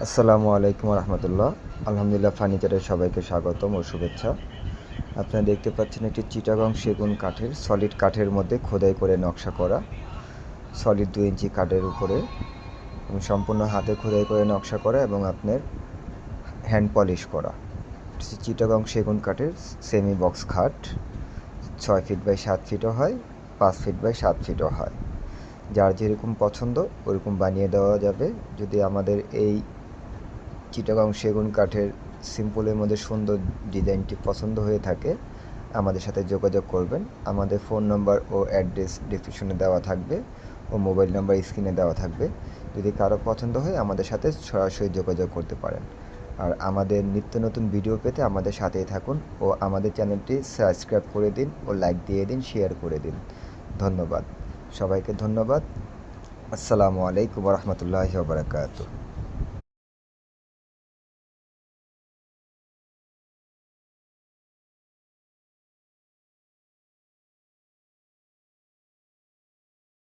আসসালামু আলাইকুম রহমতুল্লাহ। আলহামদুলিল্লাহ ফার্নিচারের সবাইকে স্বাগতম ও শুভেচ্ছা। আপনারা দেখতে পাচ্ছেন একটি চিটাগং সেগুন কাঠের সলিড কাঠের মধ্যে খোদাই করে নকশা করা। সলিড দুই ইঞ্চি কাঠের উপরে। সম্পূর্ণ হাতে খোদাই করে নকশা করা এবং আপনার হ্যান্ড পলিশ করা। চিটাগং সেগুন কাঠের সেমি বক্স খাট। ছয় ফিট বাই সাত ফিটও হয়, পাঁচ ফিট বাই সাত ফিটও হয়। যার যেরকম পছন্দ, ওরকম বানিয়ে দেওয়া যাবে। যদি আমাদের এই চিটাগাং সেগুন কাঠের সিম্পলের মধ্যে সুন্দর ডিজাইনটি পছন্দ হয়ে থাকে। আমাদের সাথে যোগাযোগ করবেন। আমাদের ফোন নম্বর ও অ্যাড্রেস ডিসক্রিপশনে দেওয়া থাকবে ও মোবাইল নাম্বার স্ক্রিনে দেওয়া থাকবে। যদি কারও পছন্দ হয়, আমাদের সাথে সরাসরি যোগাযোগ করতে পারেন। আর আমাদের নিত্য নতুন ভিডিও পেতে আমাদের সাথেই থাকুন ও আমাদের চ্যানেলটি সাবস্ক্রাইব করে দিন ও লাইক দিয়ে দিন, শেয়ার করে দিন। ধন্যবাদ। সবাইকে ধন্যবাদ। আসসালামু আলাইকুম রহমতুল্লাহ বারাকাতুহ।